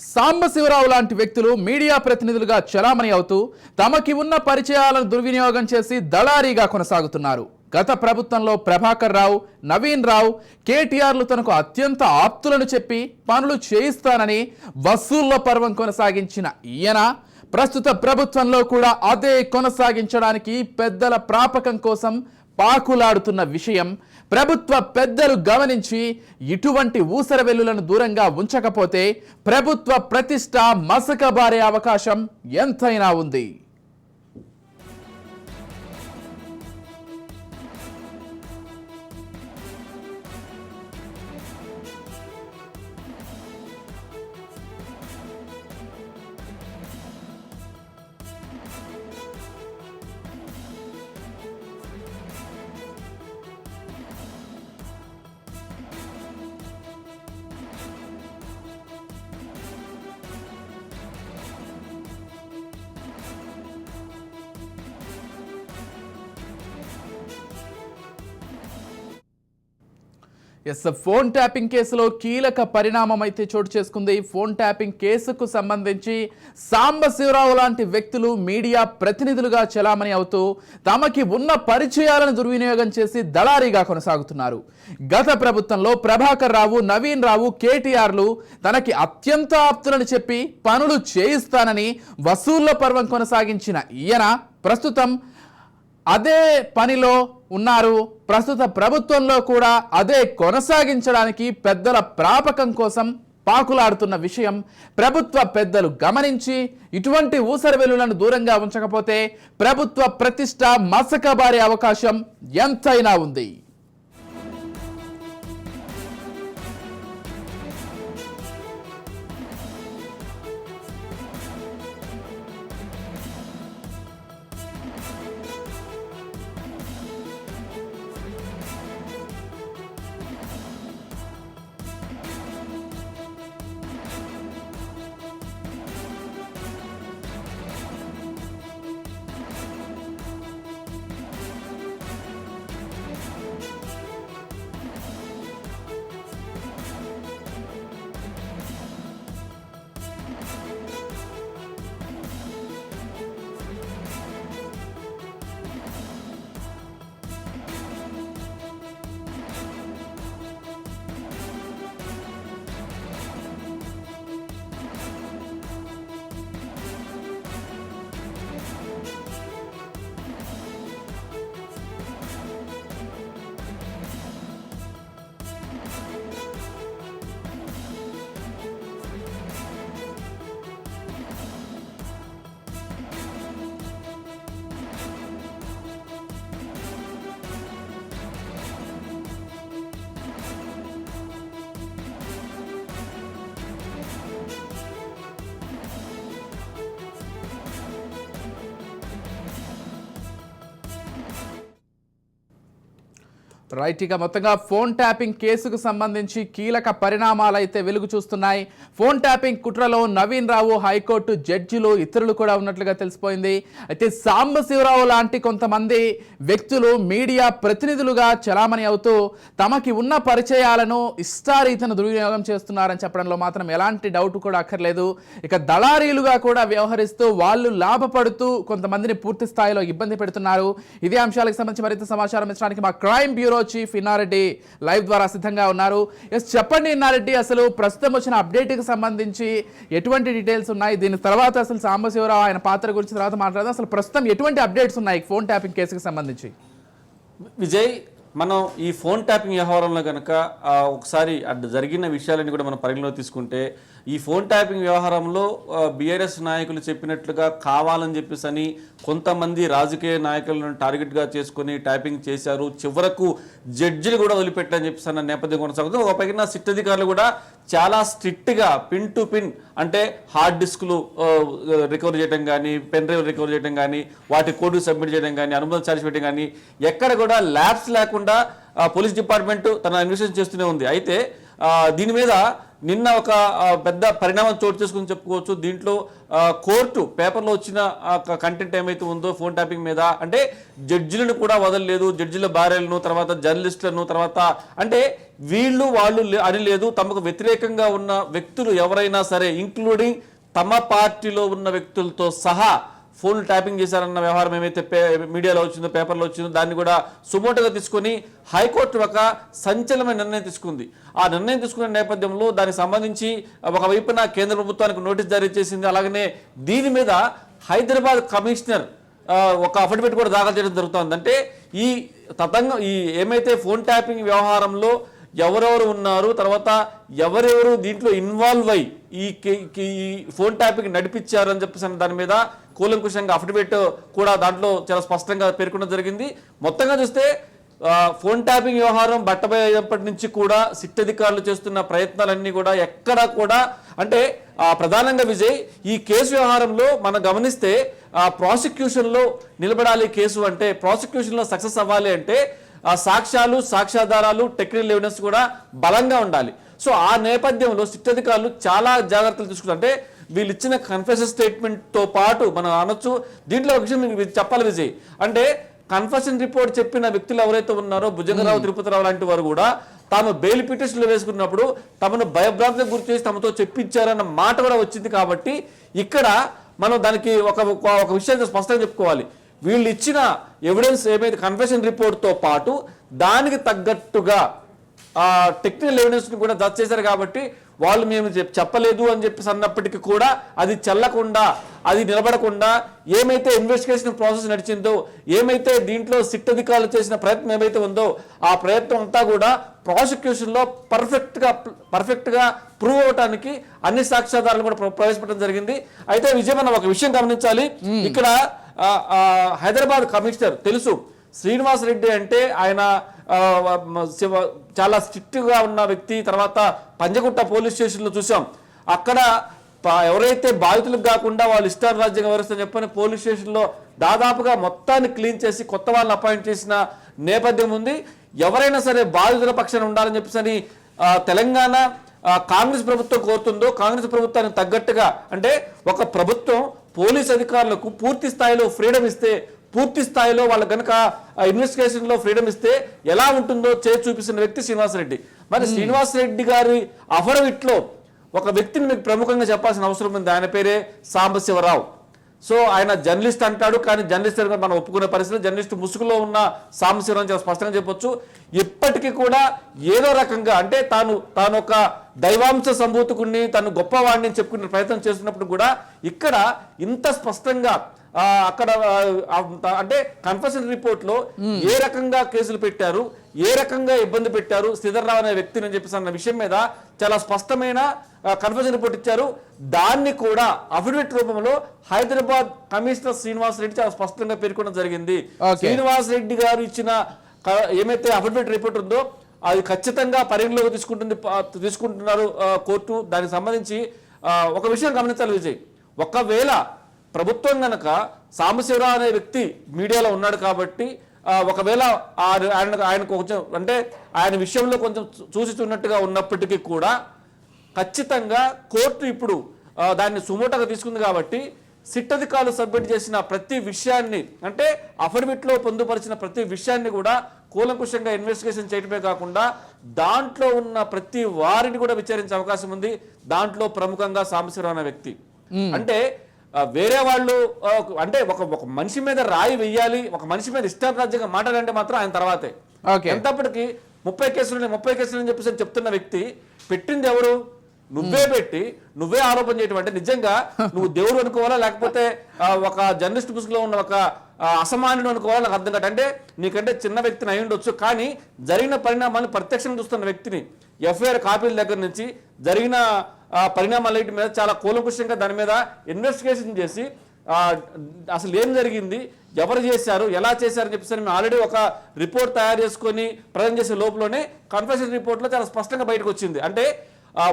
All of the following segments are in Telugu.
సాంబశివరావు లాంటి వ్యక్తులు మీడియా ప్రతినిధులుగా చలామణి అవుతూ తమకి ఉన్న పరిచయాలను దుర్వినియోగం చేసి దళారీగా కొనసాగుతున్నారు. గత ప్రభుత్వంలో ప్రభాకర్ రావు నవీన్ రావు కేటీఆర్లు తనకు అత్యంత ఆప్తులను చెప్పి పనులు చేయిస్తానని వసూళ్ళ పర్వం కొనసాగించిన ఈయన ప్రస్తుత ప్రభుత్వంలో కూడా అదే కొనసాగించడానికి పెద్దల ప్రాపకం కోసం పాకులాడుతున్న విషయం ప్రభుత్వ పెద్దలు గమనించి ఇటువంటి ఊసర వెల్లులను దూరంగా ఉంచకపోతే ప్రభుత్వ ప్రతిష్ట మసకబారే అవకాశం ఎంతైనా ఉంది. ఎస్ ఫోన్ ట్యాపింగ్ కేసులో కీలక పరిణామం అయితే చోటు చేసుకుంది. ఫోన్ ట్యాపింగ్ కేసుకు సంబంధించి సాంబశివరావు లాంటి వ్యక్తులు మీడియా ప్రతినిధులుగా చెలామణి అవుతూ తమకి ఉన్న పరిచయాలను దుర్వినియోగం చేసి దళారీగా కొనసాగుతున్నారు. గత ప్రభుత్వంలో ప్రభాకర్ రావు నవీన్ రావు కేటీఆర్లు తనకి అత్యంత ఆప్తులని చెప్పి పనులు చేయిస్తానని వసూళ్ళ పర్వం కొనసాగించిన ఈయన ప్రస్తుతం అదే పనిలో ఉన్నారు. ప్రస్తుత ప్రభుత్వంలో కూడా అదే కొనసాగించడానికి పెద్దల ప్రాపకం కోసం పాకులాడుతున్న విషయం ప్రభుత్వ పెద్దలు గమనించి ఇటువంటి ఊసరవెలులను దూరంగా ఉంచకపోతే ప్రభుత్వ ప్రతిష్ట మసకబారే అవకాశం ఎంతైనా ఉంది. రైట్ ఇక మొత్తంగా ఫోన్ ట్యాపింగ్ కేసుకు సంబంధించి కీలక పరిణామాలు అయితే వెలుగు చూస్తున్నాయి. ఫోన్ ట్యాపింగ్ కుట్రలో నవీన్ రావు హైకోర్టు జడ్జిలు ఇతరులు కూడా ఉన్నట్లుగా తెలిసిపోయింది. అయితే సాంబశివరావు లాంటి కొంతమంది వ్యక్తులు మీడియా ప్రతినిధులుగా చలామణి అవుతూ తమకి ఉన్న పరిచయాలను ఇష్టారీతను దుర్వినియోగం చేస్తున్నారని చెప్పడంలో మాత్రం ఎలాంటి డౌట్ కూడా అక్కర్లేదు. ఇక దళారీలుగా కూడా వ్యవహరిస్తూ వాళ్ళు లాభపడుతూ కొంతమందిని పూర్తి స్థాయిలో ఇబ్బంది పెడుతున్నారు. ఇదే అంశాలకు సంబంధించి మరింత సమాచారం ఇచ్చడానికి మా crime bureau chief Innareddy live ద్వారా సిద్ధంగా ఉన్నారు. ఎస్ చెప్పండి ఇన్నారెడ్డి అసలు ప్రస్తుతం వచ్చిన అప్డేట్కి సంబంధించి ఎటువంటి డీటెయిల్స్ ఉన్నాయి? దీని తర్వాత అసలు సాంబశివరావు ఆయన పాత్ర గురించి తర్వాత మాట్లాడదాం. అసలు ప్రస్తుతం ఎటువంటి అప్డేట్స్ ఉన్నాయి ఫోన్ ట్యాపింగ్ కేసుకి సంబంధించి? విజయ్ మనం ఈ ఫోన్ ట్యాపింగ్ వ్యవహారంలో కనుక ఒకసారి అటు జరిగిన విషయాలని కూడా మనం పరిగణలో తీసుకుంటే ఈ ఫోన్ ట్యాపింగ్ వ్యవహారంలో బీఆర్ఎస్ నాయకులు చెప్పినట్లుగా కావాలని చెప్పేసి అని కొంతమంది రాజకీయ నాయకులను టార్గెట్గా చేసుకొని ట్యాపింగ్ చేశారు. చివరకు జడ్జిలు కూడా వదిలిపెట్టని చెప్పేసి అన్న నేపథ్యం కొనసాగుతుంది. ఒక పైన సిట్ అధికారులు కూడా చాలా స్ట్రిక్ట్గా పిన్ టు పిన్ అంటే హార్డ్ డిస్క్లు రికవర్ చేయడం కానీ పెన్ డ్రైవ్ రికవర్ చేయడం కానీ వాటి కోడ్ సబ్మిట్ చేయడం కానీ అనుమతి ఛార్జ్ పెట్టడం కానీ ఎక్కడ కూడా ల్యాబ్స్ లేకుండా పోలీస్ డిపార్ట్మెంట్ తన ఇన్వెస్టిగేషన్ చేస్తూనే ఉంది. అయితే దీని మీద నిన్న ఒక పెద్ద పరిణామం చోటు చేసుకుని చెప్పుకోవచ్చు. దీంట్లో కోర్టు పేపర్లో వచ్చిన కంటెంట్ ఏమైతే ఉందో ఫోన్ ట్యాపింగ్ మీద అంటే జడ్జిలను కూడా వదలలేదు. జడ్జిల భార్యలను తర్వాత జర్నలిస్టులను తర్వాత అంటే వీళ్ళు వాళ్ళు లే- అని లేదు. తమకు వ్యతిరేకంగా ఉన్న వ్యక్తులు ఎవరైనా సరే ఇంక్లూడింగ్ తమ పార్టీలో ఉన్న వ్యక్తులతో సహా ఫోన్ ట్యాపింగ్ చేశారన్న వ్యవహారం ఏమైతే పే మీడియాలో వచ్చిందో పేపర్లో వచ్చిందో దాన్ని కూడా సుమోటోగా తీసుకొని హైకోర్టు ఒక సంచలనమైన నిర్ణయం తీసుకుంది. ఆ నిర్ణయం తీసుకున్న నేపథ్యంలో దానికి సంబంధించి ఒకవైపున కేంద్ర ప్రభుత్వానికి నోటీస్ జారీ చేసింది. అలాగనే దీని మీద హైదరాబాద్ కమిషనర్ ఒక అఫిడవిట్ కూడా దాఖలు చేయడం జరుగుతుంది. అంటే ఈ తతంగం ఈ ఏమైతే ఫోన్ ట్యాపింగ్ వ్యవహారంలో ఎవరెవరు ఉన్నారు తర్వాత ఎవరెవరు దీంట్లో ఇన్వాల్వ్ అయ్యి ఈ ఈ ఫోన్ ట్యాపింగ్ నడిపించారని చెప్పేసి దాని మీద కూలంకుషంగా అఫిడవిట్ కూడా దాంట్లో చాలా స్పష్టంగా పేర్కొనడం జరిగింది. మొత్తంగా చూస్తే ఫోన్ ట్యాపింగ్ వ్యవహారం బట్టబయప్పటి నుంచి కూడా సిట్ అధికారులు చేస్తున్న ప్రయత్నాలన్నీ కూడా ఎక్కడా కూడా అంటే ప్రధానంగా విజయ్ ఈ కేసు వ్యవహారంలో మనం గమనిస్తే ప్రాసిక్యూషన్లో నిలబడాలి కేసు అంటే ప్రాసిక్యూషన్లో సక్సెస్ అవ్వాలి అంటే సాక్ష్యాలు సాక్ష్యాధారాలు టెక్నికల్ ఎవిడెన్స్ కూడా బలంగా ఉండాలి. సో ఆ నేపథ్యంలో సిట్ అధికారులు చాలా జాగ్రత్తలు తీసుకున్నారు అంటే వీళ్ళు ఇచ్చిన కన్ఫెషన్ స్టేట్మెంట్తో పాటు మనం అనొచ్చు దీంట్లో ఒక విషయం మీకు చెప్పాలి విజయ్. అంటే కన్ఫెషన్ రిపోర్ట్ చెప్పిన వ్యక్తులు ఎవరైతే ఉన్నారో భుజంగరావు తిరుపతిరావు లాంటి వారు కూడా తాము బెయిల్ పిటిషన్లు వేసుకున్నప్పుడు తమను భయభ్రాంతికి గురి చేసి తమతో చెప్పించారన్న మాట కూడా వచ్చింది కాబట్టి ఇక్కడ మనం దానికి ఒక ఒక- ఒక విషయాన్ని స్పష్టంగా చెప్పుకోవాలి. వీళ్ళు ఇచ్చిన ఎవిడెన్స్ ఏమైతే కన్ఫెషన్ రిపోర్ట్తో పాటు దానికి తగ్గట్టుగా ఆ టెక్నికల్ ఎవిడెన్స్ని కూడా జడ్జ్ చేశారు కాబట్టి వాళ్ళు మేము చెప్- చెప్పలేదు అని చెప్పేసి అన్నప్పటికీ కూడా అది చెల్లకుండా అది నిలబడకుండా ఏమైతే ఇన్వెస్టిగేషన్ ప్రాసెస్ నడిచిందో ఏమైతే దీంట్లో సిట్ అధికారులు చేసిన ప్రయత్నం ఏమైతే ఉందో ఆ ప్రయత్నం అంతా కూడా ప్రాసిక్యూషన్లో పర్ఫెక్ట్గా పర్ఫెక్ట్గా ప్రూవ్ అవడానికి అన్ని సాక్ష్యాధారాలు కూడా ప్ర- ప్రవేశపెట్టడం జరిగింది. అయితే విజయ్ మనం ఒక విషయం గమనించాలి. ఇక్కడ హైదరాబాద్ కమిషనర్ తెలుసు. శ్రీనివాస్ రెడ్డి అంటే ఆయన చాలా స్ట్రిక్ట్గా ఉన్న వ్యక్తి. తర్వాత పంజగుట్ట పోలీస్ స్టేషన్లో చూసాం. అక్కడ ఎవరైతే బాధితులకు కాకుండా వాళ్ళు ఇష్టాన్ని రాజ్యంగా వివరిస్తారని చెప్పని పోలీస్ స్టేషన్లో దాదాపుగా మొత్తాన్ని క్లీన్ చేసి కొత్త వాళ్ళని అపాయింట్ చేసిన నేపథ్యం ఉంది. ఎవరైనా సరే బాధితుల పక్షాన ఉండాలని చెప్పేసి తెలంగాణ కాంగ్రెస్ ప్రభుత్వం కోరుతుందో కాంగ్రెస్ ప్రభుత్వానికి తగ్గట్టుగా అంటే ఒక ప్రభుత్వం పోలీస్ అధికారులకు పూర్తి స్థాయిలో ఫ్రీడమ్ ఇస్తే పూర్తి స్థాయిలో వాళ్ళు కనుక ఇన్వెస్టిగేషన్లో ఫ్రీడమ్ ఇస్తే ఎలా ఉంటుందో చేసి చూపిస్తున్న వ్యక్తి శ్రీనివాస్ రెడ్డి మరి శ్రీనివాస్ రెడ్డి గారి అఫడవిట్లో ఒక వ్యక్తిని మీకు ప్రముఖంగా చెప్పాల్సిన అవసరం ఉంది. ఆయన పేరే సాంబశివరావు. సో ఆయన జర్నలిస్ట్ అంటాడు కానీ జర్నలిస్ట్ మనం ఒప్పుకునే పరిస్థితి. జర్నలిస్ట్ ముసుగులో ఉన్న చాలా స్పష్టంగా చెప్పొచ్చు. ఇప్పటికీ కూడా ఏదో రకంగా అంటే తాను తాను ఒక దైవాంశ సంభూతుకుని తను గొప్పవాడిని చెప్పుకునే ప్రయత్నం చేస్తున్నప్పుడు కూడా ఇక్కడ ఇంత స్పష్టంగా అక్కడ అంటే కన్ఫెషన్ రిపోర్ట్లో ఏ రకంగా కేసులు పెట్టారు ఏ రకంగా ఇబ్బంది పెట్టారు శ్రీధర్రావు అనే వ్యక్తిని అని చెప్పేసి అన్న విషయం మీద చాలా స్పష్టమైన కన్ఫెషన్ రిపోర్ట్ ఇచ్చారు. దాన్ని కూడా అఫిడవిట్ రూపంలో హైదరాబాద్ కమిషనర్ శ్రీనివాస్ రెడ్డి చాలా స్పష్టంగా పేర్కొనడం జరిగింది. శ్రీనివాస్ రెడ్డి గారు ఇచ్చిన ఏమైతే అఫిడవిట్ రిపోర్ట్ ఉందో అది ఖచ్చితంగా పరిగణలోకి తీసుకుంటుంది తీసుకుంటున్నారు కోర్టు. దానికి సంబంధించి ఒక విషయం గమనించాలి విజయ్. ఒకవేళ ప్రభుత్వం గనక సాంబశివరావు అనే వ్యక్తి మీడియాలో ఉన్నాడు కాబట్టి ఒకవేళ ఆయన ఆయనకు కొంచెం అంటే ఆయన విషయంలో కొంచెం చూసి చూన్నట్టుగా ఉన్నప్పటికీ కూడా ఖచ్చితంగా కోర్టు ఇప్పుడు దాన్ని సుమోటగా తీసుకుంది కాబట్టి సిట్ అధికారులు సబ్మిట్ చేసిన ప్రతి విషయాన్ని అంటే అఫిడవిట్లో పొందుపరిచిన ప్రతి విషయాన్ని కూడా కూలంకుషంగా ఇన్వెస్టిగేషన్ చేయడమే కాకుండా దాంట్లో ఉన్న ప్రతి వారిని కూడా విచారించే అవకాశం ఉంది. దాంట్లో ప్రముఖంగా సాంబశివరావు అనే వ్యక్తి. అంటే వేరే వాళ్ళు అంటే ఒక ఒక మనిషి మీద రాయి వెయ్యాలి ఒక మనిషి మీద ఇష్టారాజ్యంగా మాట్లాడాలంటే మాత్రం ఆయన తర్వాతే. ఎంతప్పటికి ముప్పై కేసులు ముప్పై కేసులు అని చెప్పేసి చెప్తున్న వ్యక్తి పెట్టింది ఎవరు? నువ్వే పెట్టి నువ్వే ఆరోపణ చేయటం అంటే నిజంగా నువ్వు దేవుడు అనుకోవాలా? లేకపోతే ఒక జర్నలిస్ట్ పుస్తకంలో ఉన్న ఒక ఆ, అసమాన్యుడు అనుకోవాలా? నాకు అర్థం కాదు. అంటే నీకంటే చిన్న వ్యక్తిని అయి ఉండొచ్చు. కానీ జరిగిన పరిణామాలను ప్రత్యక్షంగా చూస్తున్న వ్యక్తిని ఎఫ్ఐఆర్ కాపీల దగ్గర నుంచి జరిగిన పరిణామాలు పరిణామాల మీద చాలా కూలంకుషంగా దాని మీద ఇన్వెస్టిగేషన్ చేసి అసలు ఏం జరిగింది ఎవరు చేశారు ఎలా చేశారని చెప్పేసి మేము ఆల్రెడీ ఒక రిపోర్ట్ తయారు చేసుకొని ప్రజెంట్ చేసే లోపలనే కన్ఫెషన్ రిపోర్ట్లో చాలా స్పష్టంగా బయటకు వచ్చింది. అంటే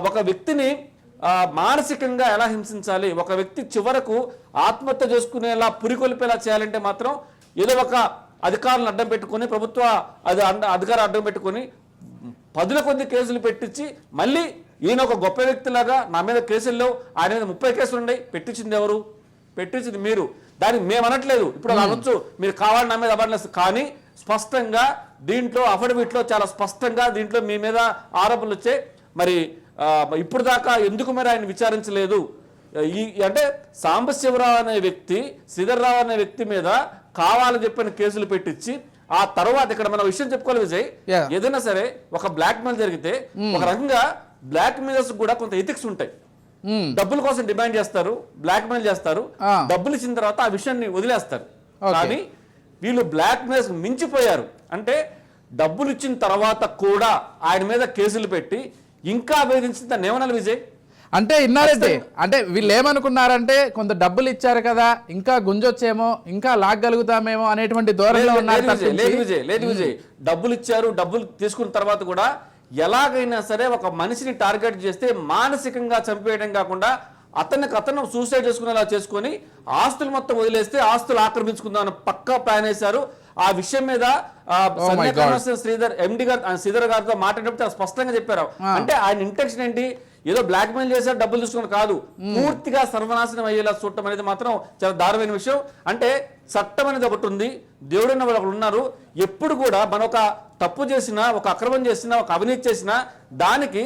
ఒక వ్యక్తిని మానసికంగా ఎలా హింసించాలి ఒక వ్యక్తి చివరకు ఆత్మహత్య చేసుకునేలా పురికొల్పేలా చేయాలంటే మాత్రం ఏదో ఒక అధికారులను అడ్డం పెట్టుకొని ప్రభుత్వ అది అధికారం అడ్డం పెట్టుకొని పదుల కొద్ది కేసులు పెట్టించి మళ్ళీ ఈయన ఒక గొప్ప వ్యక్తిలాగా నా మీద కేసులు లేవు. ఆయన మీద ముప్పై కేసులు ఉన్నాయి. పెట్టించింది ఎవరు? పెట్టించింది మీరు. దానికి మేము అనట్లేదు. ఇప్పుడు అలా అనొచ్చు. మీరు కావాలి నా మీద అవ్వట్లేదు కానీ స్పష్టంగా దీంట్లో అఫిడవిట్లో చాలా స్పష్టంగా దీంట్లో మీ మీద ఆరోపణలు వచ్చాయి. మరి ఇప్పుడు దాకా ఎందుకు మరి ఆయన విచారించలేదు? ఈ అంటే సాంబశివరావు అనే వ్యక్తి శ్రీధర్రావు అనే వ్యక్తి మీద కావాలని చెప్పిన కేసులు పెట్టించి ఆ తర్వాత ఇక్కడ మనం విషయం చెప్పుకోవాలి విజయ్. ఏదైనా సరే ఒక బ్లాక్ మెయిల్ జరిగితే ఒక రకంగా బ్లాక్ మెయిల్స్ కూడా కొంత ఎథిక్స్ ఉంటాయి. డబ్బుల కోసం డిమాండ్ చేస్తారు బ్లాక్ మెయిల్ చేస్తారు. డబ్బులు ఇచ్చిన తర్వాత ఆ విషయాన్ని వదిలేస్తారు. కానీ వీళ్ళు బ్లాక్ మెయిల్స్ మించిపోయారు. అంటే డబ్బులు ఇచ్చిన తర్వాత కూడా ఆయన మీద కేసులు పెట్టి ఇంకా వేధించిన ఏమనాలి విజయ్. అంటే ఇన్నారంటే అంటే వీళ్ళు ఏమనుకున్నారంటే కొంత డబ్బులు ఇచ్చారు కదా ఇంకా గుంజొచ్చేమో ఇంకా లాగలుగుతామేమో అనేటువంటి ధోరణిలో ఉన్నారు లేదు విజయ్ లేదు విజయ్ డబ్బులు ఇచ్చారు డబ్బులు తీసుకున్న తర్వాత కూడా ఎలాగైనా సరే ఒక మనిషిని టార్గెట్ చేస్తే మానసికంగా చంపేయడం కాకుండా అతనికి అతను సూసైడ్ చేసుకునేలా చేసుకొని ఆస్తులు మొత్తం వదిలేస్తే ఆస్తులు ఆక్రమించుకుందాం అని పక్కా ప్లాన్ వేశారు. ఆ విషయం మీద Oh శ్రీధర్ ఎండి గారు శ్రీధర్ గారితో మాట్లాడినప్పుడు స్పష్టంగా చెప్పారు. అంటే ఆయన ఇంటెన్షన్ ఏంటి? ఏదో బ్లాక్ మెయిల్ చేశారు డబ్బులు తీసుకుని కాదు. పూర్తిగా సర్వనాశనం అయ్యేలా చూడటం అనేది మాత్రం చాలా దారుణమైన విషయం. అంటే చట్టం అనేది ఒకటి ఉంది. దేవుడు అన్న వాళ్ళు ఒకరు ఉన్నారు. ఎప్పుడు కూడా మనం ఒక తప్పు చేసినా ఒక అక్రమం చేసినా ఒక అవినీతి చేసినా దానికి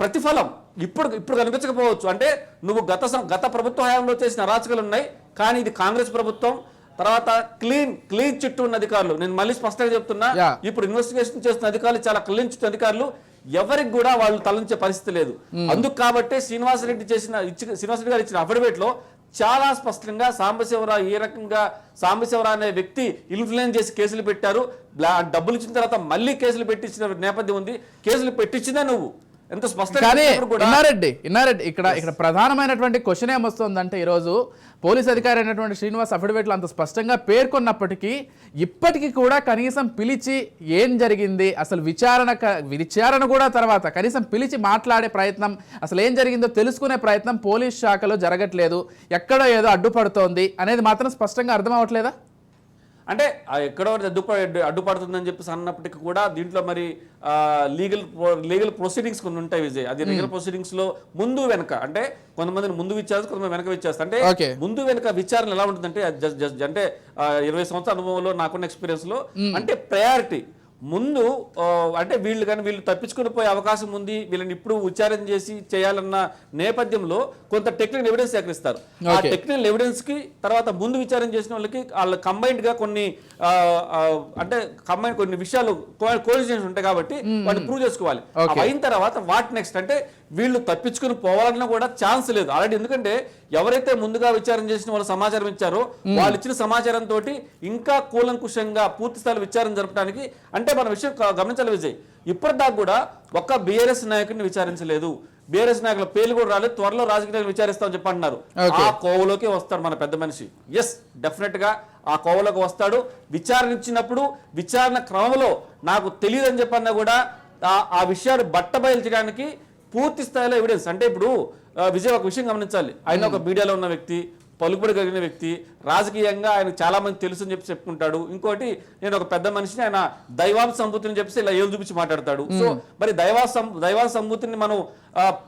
ప్రతిఫలం ఇప్పుడు ఇప్పుడు కనిపించకపోవచ్చు. అంటే నువ్వు గత గత ప్రభుత్వ హయాంలో చేసిన అరాచకాలు ఉన్నాయి. కానీ ఇది కాంగ్రెస్ ప్రభుత్వం. తర్వాత క్లీన్ క్లీన్ చిట్టు ఉన్న అధికారులు. నేను మళ్ళీ స్పష్టంగా చెప్తున్నా. ఇప్పుడు ఇన్వెస్టిగేషన్ చేస్తున్న అధికారులు చాలా క్లీన్ చిట్టు అధికారులు. ఎవరికి కూడా వాళ్ళు తలంచే పరిస్థితి లేదు. అందుకు కాబట్టి శ్రీనివాసరెడ్డి చేసిన ఇచ్చిన శ్రీనివాసరెడ్డి గారు ఇచ్చిన అఫిడవిట్లో చాలా స్పష్టంగా సాంబశివరావు ఏ రకంగా సాంబశివరావు అనే వ్యక్తి ఇన్ఫ్లుయెన్స్ చేసి కేసులు పెట్టారు. బ్లా- డబ్బులు ఇచ్చిన తర్వాత మళ్ళీ కేసులు పెట్టించిన నేపథ్యం ఉంది. కేసులు పెట్టించిందే నువ్వు. ఎంత కానీ ఇన్నారెడ్డి ఇన్నారెడ్డి ఇక్కడ ఇక్కడ ప్రధానమైనటువంటి క్వశ్చన్ ఏమొస్తుందంటే ఈరోజు పోలీస్ అధికారి అయినటువంటి శ్రీనివాస్ అఫిడవిట్లో అంత స్పష్టంగా పేర్కొన్నప్పటికీ ఇప్పటికీ కూడా కనీసం పిలిచి ఏం జరిగింది అసలు విచారణ విచారణ కూడా తర్వాత కనీసం పిలిచి మాట్లాడే ప్రయత్నం అసలు ఏం జరిగిందో తెలుసుకునే ప్రయత్నం పోలీస్ శాఖలో జరగట్లేదు ఎక్కడో ఏదో అడ్డుపడుతోంది అనేది మాత్రం స్పష్టంగా అర్థం అవ్వట్లేదా? అంటే ఎక్కడో అడ్డుప అడ్డుపడుతుందని చెప్పేసి అన్నప్పటికీ కూడా దీంట్లో మరి లీగల్ లీగల్ ప్రొసీడింగ్స్ కొన్ని ఉంటాయి విజయ్. అది లీగల్ ప్రొసీడింగ్స్లో ముందు వెనక అంటే కొంతమందిని ముందు విచారిస్తారు కొంతమంది వెనక విచారిస్తారు అంటే. ముందు వెనక విచారణ ఎలా ఉంటుందంటే అంటే ఇరవై సంవత్సరాల అనుభవంలో నాకున్న ఎక్స్పీరియన్స్లో అంటే ప్రయారిటీ. ముందు అంటే వీళ్ళు కానీ వీళ్ళు తప్పించుకుని పోయే అవకాశం ఉంది వీళ్ళని ఇప్పుడు విచారణ చేసి చేయాలన్న నేపథ్యంలో కొంత టెక్నికల్ ఎవిడెన్స్ సేకరిస్తారు. ఆ. టెక్నికల్ ఎవిడెన్స్కి తర్వాత ముందు విచారణ చేసిన వాళ్ళకి వాళ్ళ కంబైన్డ్గా కొన్ని అంటే కంబైన్ కొన్ని విషయాలు కోయిన్సిడెన్స్ ఉంటాయి కాబట్టి వాటిని ప్రూవ్ చేసుకోవాలి. అయిన తర్వాత వాట్ నెక్స్ట్ అంటే వీళ్ళు తప్పించుకుని పోవాలన్నా కూడా ఛాన్స్ లేదు. ఆల్రెడీ ఎందుకంటే ఎవరైతే ముందుగా విచారణ చేసిన వాళ్ళు సమాచారం ఇచ్చారో వాళ్ళు ఇచ్చిన సమాచారం తోటి ఇంకా కూలంకుషంగా పూర్తి స్థాయిలో విచారణ జరపడానికి అంటే మన విషయం గమనించాలి విజయ్. ఇప్పటిదాకా కూడా ఒక్క బీఆర్ఎస్ నాయకుడిని విచారించలేదు. బీఆర్ఎస్ నాయకుల పేర్లు కూడా రాలేదు. త్వరలో రాజకీయ నాయకులు విచారిస్తామని చెప్పి అంటున్నారు. ఆ కోవలోకి వస్తాడు మన పెద్ద మనిషి. ఎస్ డెఫినెట్గా ఆ కోవలోకి వస్తాడు. విచారణ ఇచ్చినప్పుడు విచారణ క్రమంలో నాకు తెలియదని చెప్పన్నా కూడా ఆ- ఆ విషయాలు బట్టబయలు చేయడానికి పూర్తి స్థాయిలో ఎవిడెన్స్ అంటే ఇప్పుడు విజయ్ ఒక విషయం గమనించాలి. ఆయన ఒక మీడియాలో ఉన్న వ్యక్తి పలుకుబడి కలిగిన వ్యక్తి రాజకీయంగా ఆయన చాలా మంది తెలుసు అని చెప్పి చెప్పుకుంటాడు. ఇంకోటి నేను ఒక పెద్ద మనిషిని ఆయన దైవాంశ సంబూతిని చెప్పేసి ఇలా ఏళ్ళు చూపించి మాట్లాడతాడు. సో మరి దైవా దైవాంశ సంబూతిని మనం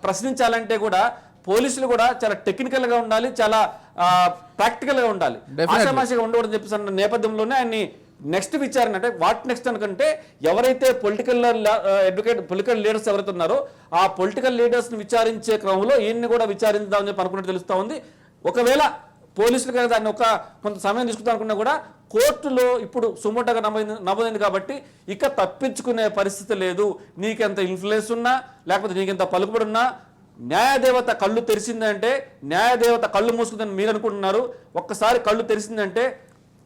ప్రశ్నించాలంటే కూడా పోలీసులు కూడా చాలా టెక్నికల్గా ఉండాలి చాలా ప్రాక్టికల్గా ఉండాలి. ఆషామాషిగా ఉండకూడదని చెప్పేసి నేపథ్యంలోనే ఆయన్ని నెక్స్ట్ విచారణ అంటే వాట్ నెక్స్ట్ అనుకంటే ఎవరైతే పొలిటికల్ అడ్వకేట్ పొలిటికల్ లీడర్స్ ఎవరైతే ఉన్నారో ఆ పొలిటికల్ లీడర్స్ని విచారించే క్రమంలో ఈయన్ని కూడా విచారిద్దామని చెప్పి అనుకున్నట్టు తెలుస్తూ ఉంది. ఒకవేళ పోలీసులు కానీ దాన్ని ఒక కొంత సమయం తీసుకుందాం అనుకున్నా కూడా కోర్టులో ఇప్పుడు సుమోటగా నమోదైంది నమోదైంది కాబట్టి ఇక తప్పించుకునే పరిస్థితి లేదు. నీకెంత ఇన్ఫ్లుయెన్స్ ఉన్నా లేకపోతే నీకెంత పలుకుబడి ఉన్నా న్యాయదేవత కళ్ళు తెరిచిందంటే న్యాయదేవత కళ్ళు మూసుకుందని మీరు అనుకుంటున్నారు ఒక్కసారి కళ్ళు తెరిచిందంటే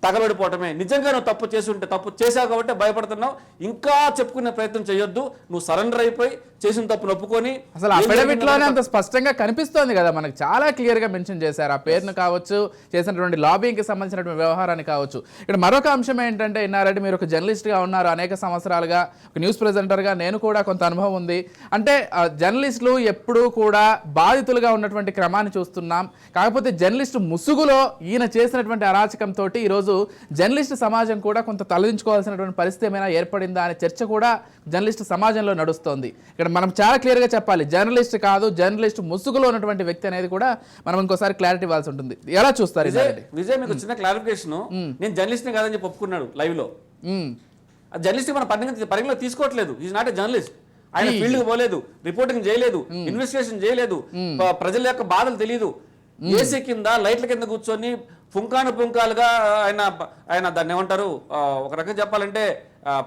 తగలబడిపోవటమే. నిజంగా నువ్వు తప్పు చేసి ఉంటే తప్పు చేశావు కాబట్టి భయపడుతున్నావు. ఇంకా చెప్పుకునే ప్రయత్నం చేయొద్దు. నువ్వు సరెండర్ అయిపోయి చేసిన తప్పును ఒప్పుకొని అసలు అఫిడవిట్లోనే అంత స్పష్టంగా కనిపిస్తోంది కదా మనకు చాలా క్లియర్గా మెన్షన్ చేశారు. ఆ పేరును కావచ్చు చేసినటువంటి లాబింగ్కి సంబంధించినటువంటి వ్యవహారాన్ని కావచ్చు. ఇక్కడ మరొక అంశం ఏంటంటే ఇన్నారెడ్డి మీరు ఒక జర్నలిస్ట్గా ఉన్నారు అనేక సంవత్సరాలుగా ఒక న్యూస్ ప్రెజెంటర్గా నేను కూడా కొంత అనుభవం ఉంది. అంటే జర్నలిస్టులు ఎప్పుడూ కూడా బాధితులుగా ఉన్నటువంటి క్రమాన్ని చూస్తున్నాం. కాకపోతే జర్నలిస్టు ముసుగులో ఈయన చేసినటువంటి అరాచకంతో ఈరోజు జర్నలిస్ట్ సమాజం కూడా కొంత తలదించుకోవాల్సినటువంటి పరిస్థితి ఏమైనా ఏర్పడిందా అనే చర్చ కూడా జర్నలిస్ట్ సమాజంలో నడుస్తోంది. ఇక్కడ మనం చాలా క్లియర్గా చెప్పాలి. జర్నలిస్ట్ కాదు జర్నలిస్ట్ ముసుగులో ఉన్నటువంటి వ్యక్తి అనేది కూడా మనం ఇంకోసారి క్లారిటీ ఇవ్వాల్సి ఉంటుంది. ఎలా చూస్తారు విజయ్ మీకు చిన్న క్లారిఫికేషన్ నేను జర్నలిస్ట్ కాదని చెప్పి ఒప్పుకున్నాడు లైవ్లో. జర్నలిస్ట్ మన పరిగణ పరిగణలో తీసుకోవట్లేదు. ఈజ్ నాట్ ఎ జర్నలిస్ట్ ఆయన ఫీల్డ్ పోలేదు. రిపోర్టింగ్ చేయలేదు. ఇన్వెస్టిగేషన్ చేయలేదు. ప్రజల యొక్క బాధలు తెలియదు ఏసీ కింద లైట్ల కింద కూర్చొని పుంకాను పుంకాలుగా ఆయన ఆయన దాన్ని ఏమంటారు? ఒక రకంగా చెప్పాలంటే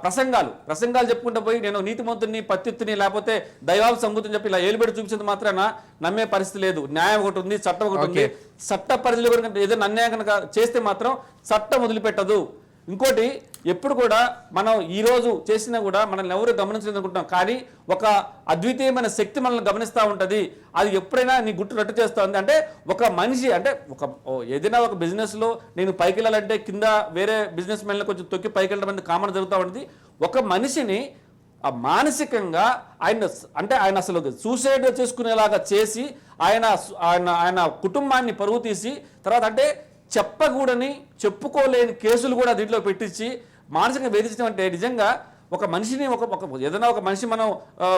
ప్రసంగాలు. ప్రసంగాలు చెప్పుకుంటూ పోయి నేను నీతిమంతుని పత్తిత్తుని లేకపోతే దైవాలు సంబుతుని చెప్పి ఇలా ఏలుబెట్టి చూపించేది మాత్రాన నమ్మే పరిస్థితి లేదు. న్యాయం ఒకటి ఉంది చట్టం ఒకటి ఉంది. చట్ట పరిధిలో ఏదైనా అన్యాయం కనుక చేస్తే మాత్రం చట్టం వదిలిపెట్టదు. ఇంకోటి ఎప్పుడు కూడా మనం ఈరోజు చేసినా కూడా మనల్ని ఎవరు గమనించలేదనుకుంటున్నాం. కానీ ఒక అద్వితీయమైన శక్తి మనల్ని గమనిస్తూ ఉంటుంది. అది ఎప్పుడైనా నీ గుట్టు రట్టు చేస్తూ ఉంది అంటే ఒక మనిషి అంటే ఒక ఏదైనా ఒక బిజినెస్లో నేను పైకి వెళ్ళాలంటే కింద వేరే బిజినెస్ మెన్లు కొంచెం తొక్కి పైకి వెళ్ళడం అనేది కామన్ జరుగుతూ ఉంటుంది. ఒక మనిషిని ఆ మానసికంగా ఆయన అంటే ఆయన అసలు సూసైడ్ చేసుకునేలాగా చేసి ఆయన ఆయన ఆయన కుటుంబాన్ని పరుగు తీసి తర్వాత అంటే చెప్పకూడని చెప్పుకోలేని కేసులు కూడా దీంట్లో పెట్టించి మానసికంగా వేధించడం అంటే నిజంగా ఒక మనిషిని ఒక ఒక ఏదైనా ఒక మనిషి మనం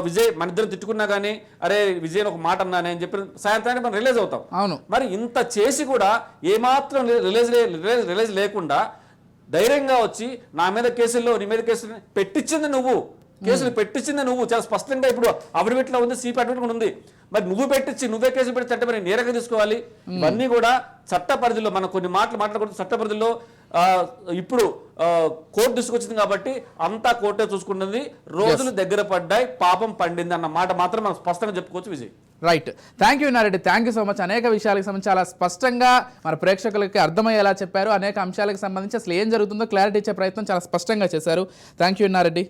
విజయ్ మన ఇద్దరు తిట్టుకున్నా కానీ అరే విజయ్ ఒక మాట అన్నానే అని చెప్పి సాయంత్రానికి మనం రిలీజ్ అవుతాం. అవును. మరి ఇంత చేసి కూడా ఏమాత్రం రిలీజ్ రిలీజ్ రిలీజ్ లేకుండా ధైర్యంగా వచ్చి నా మీద కేసుల్లో నీ మీద కేసులు పెట్టించింది నువ్వు. కేసులు పెట్టించింది నువ్వు. చాలా స్పష్టంగా ఇప్పుడు అఫిడవిట్లో ఉంది సీపీ అఫిడవిట్ కూడా ఉంది. మరి నువ్వు పెట్టించి నువ్వే కేసులు పెడితే అంటే మరి నేరగా తీసుకోవాలి? ఇవన్నీ కూడా చట్ట పరిధిలో మనం కొన్ని మాటలు మాట్లాడకూడదు చట్ట పరిధిలో ఇప్పుడు కోర్టు తీసుకొచ్చింది కాబట్టి అంతా కోర్టే చూసుకుంటుంది. రోజులు దగ్గర పడ్డాయి పాపం పండింది అన్న మాట మాత్రం మనం స్పష్టంగా చెప్పుకోవచ్చు Vijay. Right thank you Nareddy thank you so much అనేక విషయాలకు సంబంధించి చాలా స్పష్టంగా మన ప్రేక్షకులకి అర్థమయ్యేలా చెప్పారు. అనేక అంశాలకు సంబంధించి అసలు ఏం జరుగుతుందో క్లారిటీ ఇచ్చే ప్రయత్నం చాలా స్పష్టంగా చేశారు. Thank you Nareddy